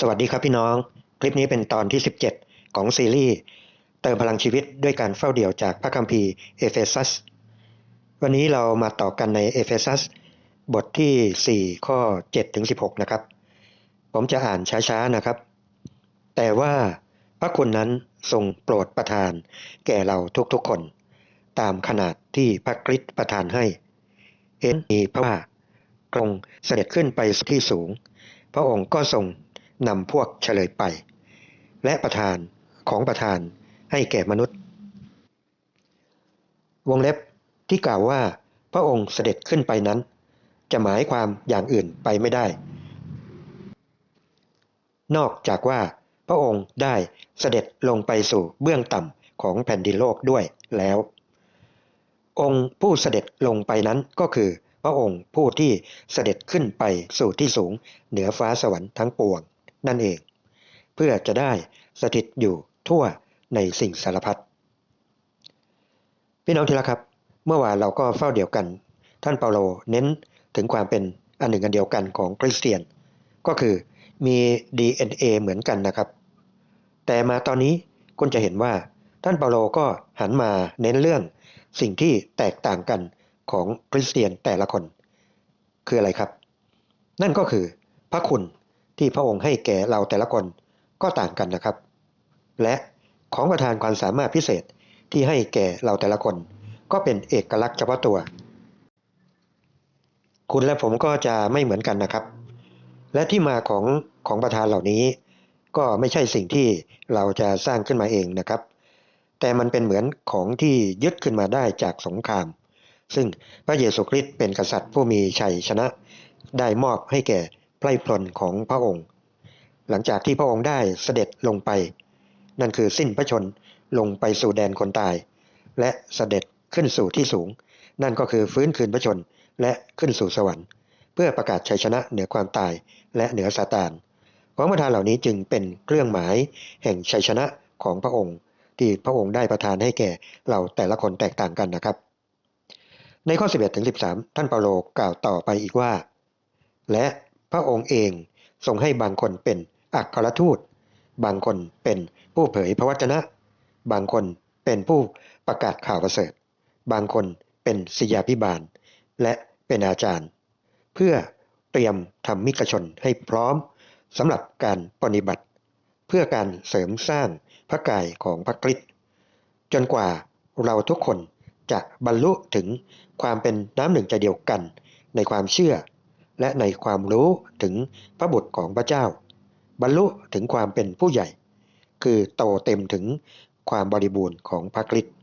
สวัสดีครับพี่น้อง คลิปนี้เป็นตอนที่ 17 ของซีรีส์ เติมพลังชีวิตด้วยการเฝ้าเดี่ยวจากพระคัมภีร์เอเฟซัส วันนี้เรามาต่อกันในเอเฟซัส บทที่ 4 ข้อ7ถึง16 นะครับ ผมจะอ่านช้าๆนะครับ แต่ว่าพระคุณนั้นทรงโปรดประทาน แก่เราทุกๆคน ตามขนาดที่พระคริสต์ประทานให้เอ็นมีพระว่ากรงเสด็จขึ้นไปที่สูง พระองค์ก็ทรง นำพวกเฉลยไป และประทานของประทานให้แก่มนุษย์ วงเล็บที่กล่าวว่าพระองค์เสด็จขึ้นไปนั้น จะหมายความอย่างอื่นไปไม่ได้ นอกจากว่าพระองค์ได้เสด็จลงไปสู่เบื้องต่ำของแผ่นดินโลกด้วยแล้ว องค์ผู้เสด็จลงไปนั้นก็คือ พระองค์ผู้ที่เสด็จขึ้นไปสู่ที่สูงเหนือฟ้าสวรรค์ทั้งปวง นั่นเอง เพื่อจะได้สถิตอยู่ทั่วในสิ่งสารพัดพี่น้องที่รักครับ เมื่อวานเราก็เฝ้าเดียวกัน ท่านเปาโลเน้นถึงความเป็นอันหนึ่งอันเดียวกันของคริสเตียน ก็คือมี DNA เหมือนกันนะครับ แต่มาตอนนี้คุณจะเห็นว่าท่านเปาโลก็หันมาเน้นเรื่องสิ่งที่แตกต่างกันของคริสเตียนแต่ละคน คืออะไรครับ นั่นก็คือพระคุณ ที่พระองค์ให้แก่เราแต่ละคนก็ต่างกันนะครับ และของประทานความสามารถพิเศษที่ให้แก่เราแต่ละคน ก็เป็นเอกลักษณ์เฉพาะตัว คุณและผมก็จะไม่เหมือนกันนะครับ และที่มาของของประธานเหล่านี้ ก็ไม่ใช่สิ่งที่เราจะสร้างขึ้นมาเองนะครับ แต่มันเป็นเหมือนของที่ยึดขึ้นมาได้จากสงคราม ซึ่งพระเยซูคริสต์เป็นกษัตริย์ผู้มีชัยชนะ ได้มอบให้แก่ ไพร่พลของพระองค์ หลังจากที่พระองค์ได้เสด็จลงไป นั่นคือสิ้นพระชนลงไปสู่แดนคนตาย และเสด็จขึ้นสู่ที่สูง นั่นก็คือฟื้นคืนพระชนและขึ้นสู่สวรรค์ เพื่อประกาศชัยชนะเหนือความตายและเหนือซาตานของประทานเหล่านี้จึงเป็นเครื่องหมายแห่งชัยชนะของพระองค์ ที่พระองค์ได้ประทานให้แก่เราแต่ละคนแตกต่างกันนะครับ ในข้อ 11ถึง13 ท่านเปาโลกล่าวต่อไปอีกว่า และ พระองค์เองทรงให้บางคนเป็นอัครทูต บางคนเป็นผู้เผยพระวจนะ บางคนเป็นผู้ประกาศข่าวประเสริฐ บางคนเป็นศิยาพิบาล และเป็นอาจารย์ เพื่อเตรียมทำมิกชนให้พร้อมสำหรับการปฏิบัติ เพื่อการเสริมสร้างพระกายของพระคริสต์จนกว่าเราทุกคนจะบรรลุถึงความเป็นน้ำหนึ่งใจเดียวกันในความเชื่อ และในความรู้ถึงพระบุตรของพระเจ้า บรรลุถึงความเป็นผู้ใหญ่ คือโตเต็มถึงความบริบูรณ์ของพระคริสต์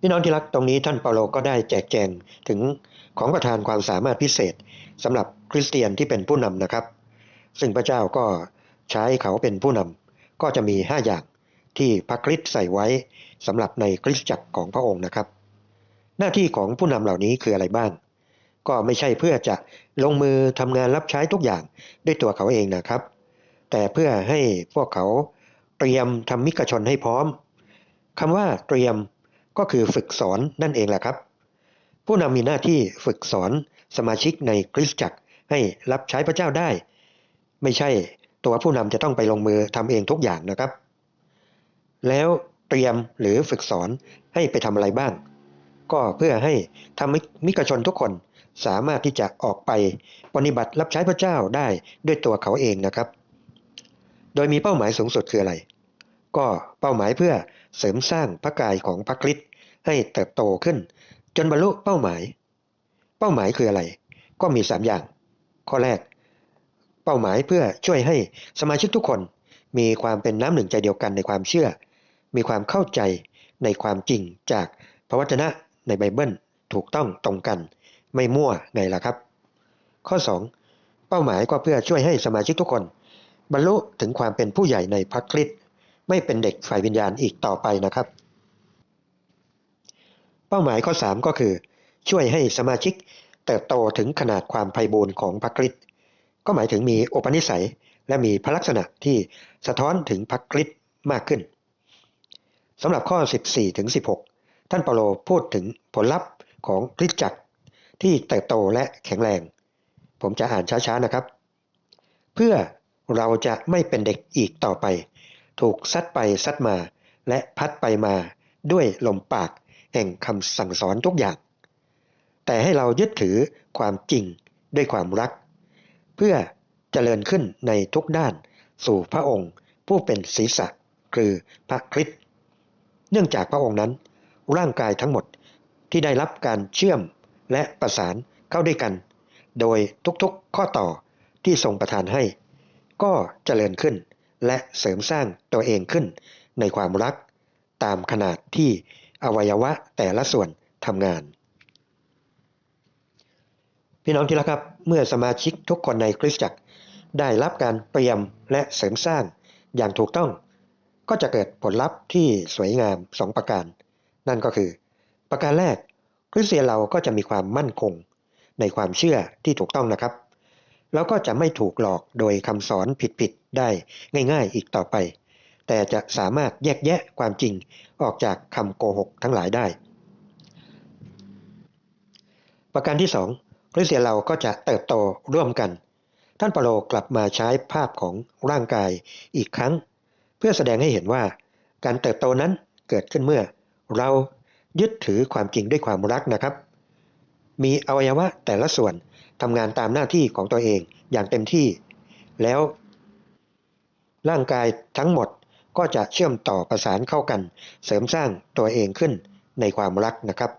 พี่น้องที่รักตรงนี้ท่านเปาโลก็ได้แจกแจงถึงของประทานความสามารถพิเศษสำหรับคริสเตียนที่เป็นผู้นำนะครับ ซึ่งพระเจ้าก็ใช้เขาเป็นผู้นำก็จะมี 5 อย่างที่พระคริสต์ใส่ไว้สำหรับในคริสตจักรของพระองค์นะครับ หน้าที่ของผู้นำเหล่านี้คืออะไรบ้าง ก็ไม่ใช่เพื่อจะลงมือทำงานรับใช้ทุกอย่างด้วยตัวเขาเองนะครับ แต่เพื่อให้พวกเขาเตรียมทำมิกชนให้พร้อมคำว่าเตรียมก็คือฝึกสอนนั่นเองแหละครับ ผู้นำมีหน้าที่ฝึกสอนสมาชิกในคริสตจักรให้รับใช้พระเจ้าได้ ไม่ใช่ตัวผู้นำจะต้องไปลงมือทำเองทุกอย่างนะครับ แล้วเตรียมหรือฝึกสอนให้ไปทำอะไรบ้าง ก็เพื่อให้ทำมิกชนทุกคน สามารถที่จะออกไปปฏิบัติรับใช้พระเจ้าได้ด้วยตัวเขาเองนะครับ โดยมีเป้าหมายสูงสุดคืออะไร ก็เป้าหมายเพื่อเสริมสร้างพระกายของพระคริสต์ให้เติบโตขึ้น จนบรรลุเป้าหมาย เป้าหมายคืออะไร ก็มี 3 อย่าง ข้อแรก เป้าหมายเพื่อช่วยให้สมาชิกทุกคน มีความเป็นน้ำหนึ่งใจเดียวกันในความเชื่อ มีความเข้าใจในความจริงจากพระวจนะในไบเบิลถูกต้องตรงกัน ไม่มั่วไงล่ะครับ ข้อ 2 เป้าหมายก็เพื่อช่วยให้สมาชิกทุกคน บรรลุถึงความเป็นผู้ใหญ่ในพระคริสต์ไม่เป็นเด็กฝ่ายวิญญาณอีกต่อไปนะครับ เป้าหมายข้อ 3 ก็คือ ช่วยให้สมาชิกเติบโตถึงขนาดความไพบูรณ์ของพระคริสต์ก็หมายถึงมีอุปนิสัยและมีพลักษณะที่สะท้อนถึงพระคริสต์มากขึ้นสำหรับข้อ 14ถึง16 ท่านเปาโลพูดถึงผลลัพธ์ของคริสตจักร ที่เติบโตและแข็งแรง ผมจะอ่านช้าๆนะครับ เพื่อเราจะไม่เป็นเด็กอีกต่อไป ถูกซัดไปซัดมา และพัดไปมาด้วยลมปากแห่งคำสั่งสอนทุกอย่าง แต่ให้เรายึดถือความจริงด้วยความรัก เพื่อเจริญขึ้นในทุกด้านสู่พระองค์ผู้เป็นศีรษะคือพระคริสต์เนื่องจากพระองค์นั้น ร่างกายทั้งหมดที่ได้รับการเชื่อม และประสานเข้าด้วยกัน โดยทุกๆข้อต่อที่ทรงประทานให้ ก็เจริญขึ้นและเสริมสร้างตัวเองขึ้นในความรัก ตามขนาดที่อวัยวะแต่ละส่วนทำงาน พี่น้องที่รักครับ เมื่อสมาชิกทุกคนในคริสตจักรได้รับการเตรียมและเสริมสร้างอย่างถูกต้อง ก็จะเกิดผลลัพธ์ที่สวยงามสองประการ นั่นก็คือ ประการแรก คริสเตียนเราก็จะมีความมั่นคงในความเชื่อที่ถูกต้องนะครับ แล้วก็จะไม่ถูกหลอกโดยคำสอนผิดๆได้ง่าย ๆ อีกต่อไป แต่จะสามารถแยกแยะความจริงออกจากคำโกหกทั้งหลายได้ ประการที่สองคริสเตียนเราก็จะเติบโตร่วมกัน ท่านเปโลกลับมาใช้ภาพของร่างกายอีกครั้ง เพื่อแสดงให้เห็นว่าการเติบโตนั้นเกิดขึ้นเมื่อเรา ยึดถือความจริงด้วยความรักนะครับ มีอวัยวะแต่ละส่วนทำงานตามหน้าที่ของตัวเองอย่างเต็มที่ แล้ว ร่างกายทั้งหมดก็จะเชื่อมต่อประสานเข้ากัน เสริมสร้างตัวเองขึ้นในความรักนะครับ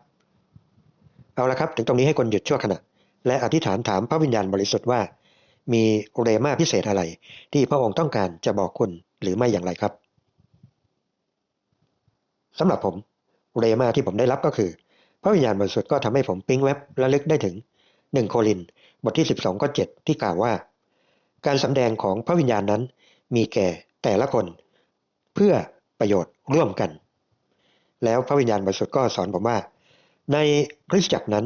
เอาละครับ ถึงตรงนี้ให้คนหยุดชั่วขณะ และอธิษฐานถามพระวิญญาณบริสุทธิ์ว่า มีเรมาพิเศษอะไร ที่พระองค์ต้องการจะบอกคุณหรือไม่อย่างไรครับสำหรับผม เรมาที่ผมได้รับก็คือ พระวิญญาณบริสุทธิ์ก็ทำให้ผมปิ๊งเว็บและลึกได้ถึง 1 โครินบทที่ 12ข้อ7ที่กล่าวว่า การสำแดงของพระวิญญาณนั้นมีแก่แต่ละคน เพื่อประโยชน์ร่วมกัน แล้วพระวิญญาณบริสุทธิ์ก็สอนผมว่า ในคริสตจักรนั้น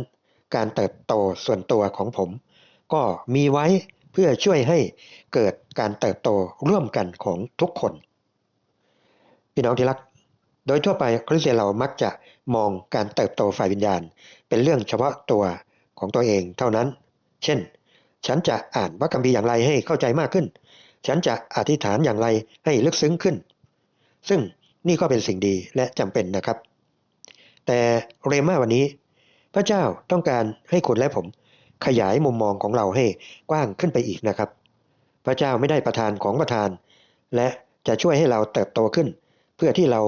การเติบโตส่วนตัวของผม ก็มีไว้เพื่อช่วยให้เกิดการเติบโตร่วมกันของทุกคน พี่น้องที่รัก โดยทั่วไปคริสเตียนเรามักจะมองการเติบโตฝ่ายวิญญาณ เป็นเรื่องเฉพาะตัวของตัวเองเท่านั้น เช่น ฉันจะอ่านพระคัมภีร์อย่างไรให้เข้าใจมากขึ้น ฉันจะอธิษฐานอย่างไรให้ลึกซึ้งขึ้น ซึ่งนี่ก็เป็นสิ่งดีและจำเป็นนะครับ แต่เรมาวันนี้ พระเจ้าต้องการให้คุณและผมขยายมุมมองของเราให้กว้างขึ้นไปอีกนะครับ พระเจ้าไม่ได้ประทานของประทาน และจะช่วยให้เราเติบโตขึ้น เพื่อที่เรา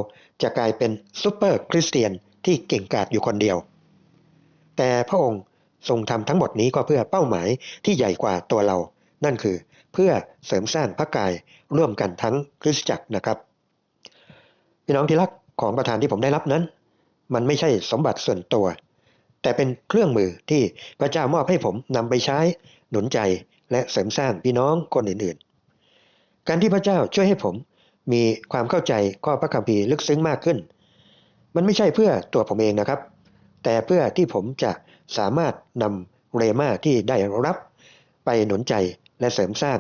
จะกลายเป็นซูเปอร์คริสเตียนที่เก่งกาจอยู่คนเดียว แต่พระองค์ทรงทำทั้งหมดนี้ก็เพื่อเป้าหมายที่ใหญ่กว่าตัวเรา นั่นคือเพื่อเสริมสร้างพระกายร่วมกันทั้งคริสตจักรนะครับพี่น้องที่รักของประทานที่ผมได้รับนั้น มันไม่ใช่สมบัติส่วนตัว แต่เป็นเครื่องมือที่พระเจ้ามอบให้ผมนำไปใช้หนุนใจและเสริมสร้างพี่น้องคนอื่นๆ การที่พระเจ้าช่วยให้ผม มีความเข้าใจข้อพระคัมภีร์ลึกซึ้งมากขึ้น มันไม่ใช่เพื่อตัวผมเองนะครับ แต่เพื่อที่ผมจะสามารถนำเรมาที่ได้รับไปหนุนใจและเสริมสร้าง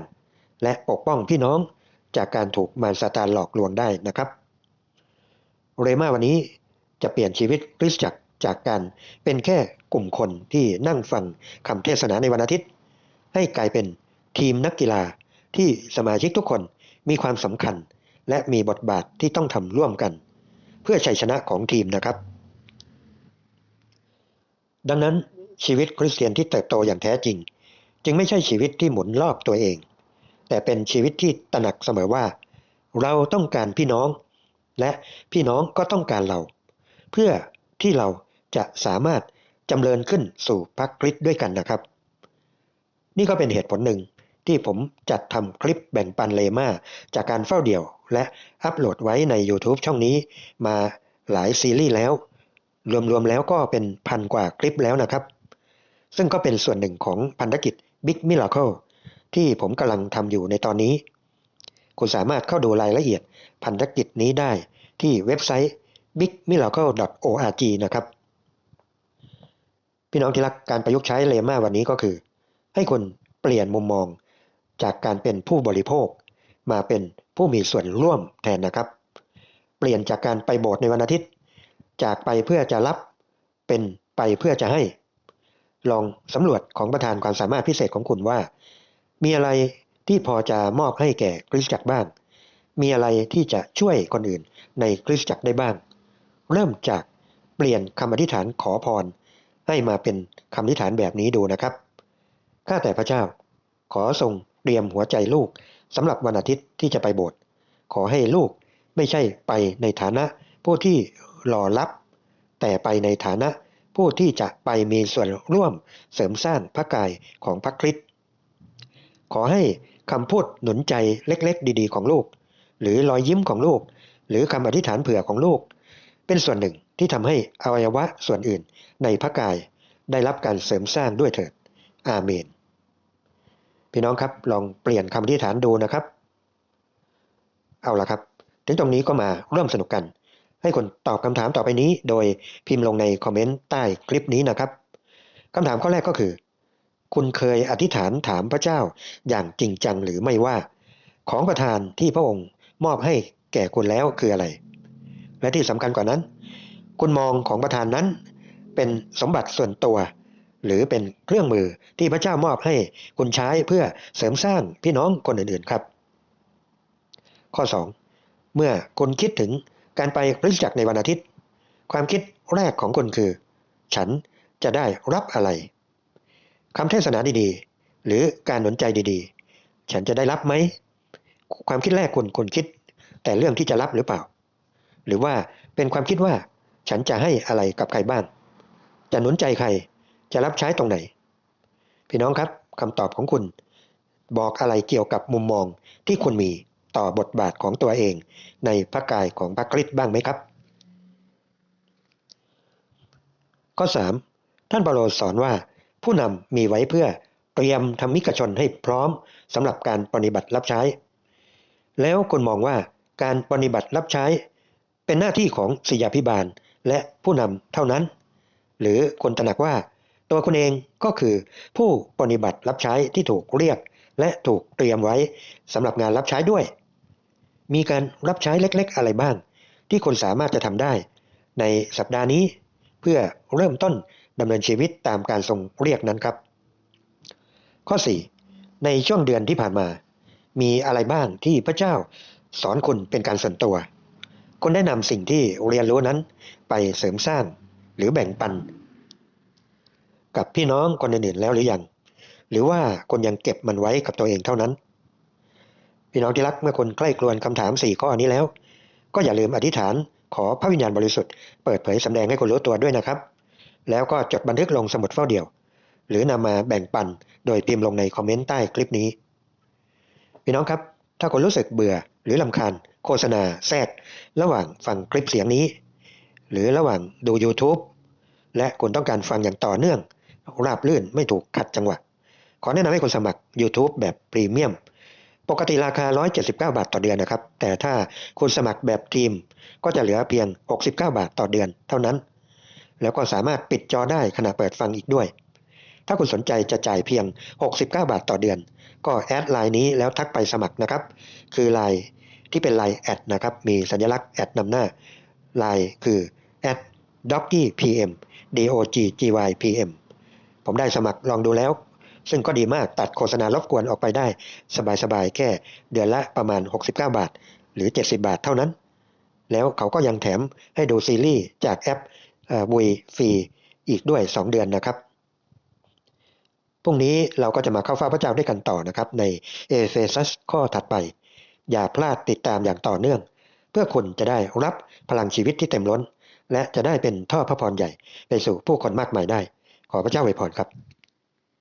และปกป้องพี่น้องจากการถูกมารซาตานหลอกลวงได้นะครับ เรมาวันนี้จะเปลี่ยนชีวิตคริสตจักรจากการเป็นแค่กลุ่มคนที่นั่งฟังคำเทศนาในวันอาทิตย์ ให้กลายเป็นทีมนักกีฬาที่สมาชิกทุกคนมีความสำคัญ และมีบทบาทที่ต้องทำร่วมกัน เพื่อชัยชนะของทีมนะครับ ดังนั้นชีวิตคริสเตียนที่เติบโตอย่างแท้จริง จึงไม่ใช่ชีวิตที่หมุนรอบตัวเอง แต่เป็นชีวิตที่ตระหนักเสมอว่า เราต้องการพี่น้อง และพี่น้องก็ต้องการเรา เพื่อที่เราจะสามารถจำเริญขึ้นสู่พระคริสต์ด้วยกันนะครับ นี่ก็เป็นเหตุผลหนึ่ง ที่ผมจัดทำคลิปแบ่งปันเลมาจากการเฝ้าเดี่ยว และอัปโหลดไว้ใน YouTube ช่องนี้ มาหลายซีรีส์แล้ว รวมๆแล้วก็เป็นพันกว่าคลิปแล้วนะครับ ซึ่งก็เป็นส่วนหนึ่งของพันธกิจ Big Miracle ที่ผมกำลังทำอยู่ในตอนนี้ คุณสามารถเข้าดูรายละเอียดพันธกิจนี้ได้ที่เว็บไซต์ bigmiracle.org นะครับ พี่น้องที่รักการประยุกต์ใช้เลมาวันนี้ก็คือ ให้คุณเปลี่ยนมุมมอง จากการเป็นผู้บริโภค มาเป็นผู้มีส่วนร่วมแทนนะครับ เปลี่ยนจากการไปโบสถ์ในวันอาทิตย์ จากไปเพื่อจะรับเป็นไปเพื่อจะให้ ลองสำรวจของประธานความสามารถพิเศษของคุณว่า มีอะไรที่พอจะมอบให้แก่คริสตจักรบ้าง มีอะไรที่จะช่วยคนอื่นในคริสตจักรได้บ้าง เริ่มจากเปลี่ยนคำอธิษฐานขอพร ให้มาเป็นคำอธิษฐานแบบนี้ดูนะครับ ข้าแต่พระเจ้า ขอทรง เตรียมหัวใจลูกสำหรับวันอาทิตย์ที่จะไปโบสถ์ขอให้ลูกไม่ใช่ไปในฐานะผู้ที่รอรับ แต่ไปในฐานะผู้ที่จะไปมีส่วนร่วมเสริมสร้างพระกายของพระคริสต์ขอให้คำพูดหนุนใจเล็กๆ ดีๆ ของลูก หรือรอยยิ้มของลูก หรือคำอธิษฐานเผื่อของลูก เป็นส่วนหนึ่งที่ทำให้อวัยวะส่วนอื่นในพระกายได้รับการเสริมสร้างด้วยเถิด อาเมน พี่น้องครับลองเปลี่ยนคำอธิษฐานดูนะครับ เอาละครับ ถึงตรงนี้ก็มาร่วมสนุกกัน ให้คนตอบคำถามต่อไปนี้ โดยพิมพ์ลงในคอมเมนต์ใต้คลิปนี้นะครับคำถามข้อแรกก็คือ คุณเคยอธิษฐานถามพระเจ้าอย่างจริงจังหรือไม่ว่า ของประทานที่พระองค์มอบให้แก่คุณแล้วคืออะไร และที่สำคัญกว่านั้น คุณมองของประทานนั้นเป็นสมบัติส่วนตัว หรือเป็นเครื่องมือที่พระเจ้ามอบให้คุณใช้เพื่อเสริมสร้างพี่น้องคนอื่นๆครับ ข้อ 2 เมื่อคุณคิดถึงการไปคริสตจักรในวันอาทิตย์ ความคิดแรกของคุณคือ ฉันจะได้รับอะไรคำเทศนาดีๆ หรือการหนุนใจดีๆ ฉันจะได้รับไหม ความคิดแรกคุณคุณคิด แต่เรื่องที่จะรับหรือเปล่า หรือว่าเป็นความคิดว่า ฉันจะให้อะไรกับใครบ้างจะหนุนใจใคร จะรับใช้ตรงไหน พี่น้องครับคำตอบของคุณ บอกอะไรเกี่ยวกับมุมมองที่คุณมีต่อบทบาทของตัวเอง ในพระกายของพระคริสต์บ้างไหมครับ ข้อ 3 ท่านเปาโลสอนว่าผู้นำมีไว้เพื่อเตรียมทำมิกชนให้พร้อมสำหรับการปฏิบัติรับใช้ แล้วคุณมองว่าการปฏิบัติรับใช้ เป็นหน้าที่ของศิยาพิบาลและผู้นำเท่านั้น หรือคนตระหนักว่า ตัวคุณเองก็คือผู้ปฏิบัติรับใช้ที่ถูกเรียก และถูกเตรียมไว้สำหรับงานรับใช้ด้วย มีการรับใช้เล็กๆ อะไรบ้าง ที่คนสามารถจะทำได้ ในสัปดาห์นี้ เพื่อเริ่มต้นดำเนินชีวิตตามการทรงเรียกนั้นครับ ข้อ 4 ในช่วงเดือนที่ผ่านมา มีอะไรบ้างที่พระเจ้าสอนคุณเป็นการส่วนตัวคุณได้นำสิ่งที่เรียนรู้นั้นไปเสริมสร้างหรือแบ่งปัน กับพี่น้องคนอื่นๆแล้วหรือยัง หรือว่าคุณยังเก็บมันไว้กับตัวเองเท่านั้น พี่น้องที่รักเมื่อคนใกล้ครวนคำถาม 4 ข้อนี้แล้ว ก็อย่าลืมอธิษฐานขอพระวิญญาณบริสุทธิ์เปิดเผยสำแดงให้คนรู้ตัวด้วยนะครับ แล้วก็จดบันทึกลงสมุดเฝ้าเดี่ยว หรือนำมาแบ่งปันโดยพิมพ์ลงในคอมเมนต์ใต้คลิปนี้ พี่น้องครับ ถ้าคุณรู้สึกเบื่อหรือลำคาญ โฆษณาแทรก ระหว่างฟังคลิปเสียงนี้ หรือระหว่างดู YouTube และคุณต้องการฟังอย่างต่อเนื่อง ราบลื่นไม่ถูกขัดจังหวะ ขอแนะนำให้คุณสมัคร YouTube แบบพรีเมียม ปกติราคา 179 บาทต่อเดือนนะครับ แต่ถ้าคุณสมัครแบบทีม ก็จะเหลือเพียง 69 บาทต่อเดือนเท่านั้น แล้วก็สามารถปิดจอได้ขณะเปิดฟังอีกด้วย ถ้าคุณสนใจจะจ่ายเพียง 69 บาทต่อเดือน ก็แอดไลน์นี้แล้วทักไปสมัครนะครับ คือไลน์ที่เป็นไลน์แอดนะครับ มีสัญลักษณ์แอดนำหน้า ไลน์คือแอด d o g g y pm d o g g y pm ผมได้สมัครลองดูแล้ว ซึ่งก็ดีมากตัดโฆษณารบกวนออกไปได้ สบายๆ แค่เดือนละประมาณ 69 บาท หรือ 70 บาทเท่านั้น แล้วเขาก็ยังแถมให้ดูซีรีส์จากแอปบุยฟรีอีกด้วย 2 เดือนนะครับพรุ่งนี้เราก็จะมาเข้าเฝ้าพระเจ้าด้วยกันต่อนะครับ ในเอเฟซัสข้อถัดไป อย่าพลาดติดตามอย่างต่อเนื่อง เพื่อคุณจะได้รับพลังชีวิตที่เต็มล้น และจะได้เป็นท่อพระพรใหญ่ไปสู่ผู้คนมากมายได้ ขอพระเจ้าอวยพรครับ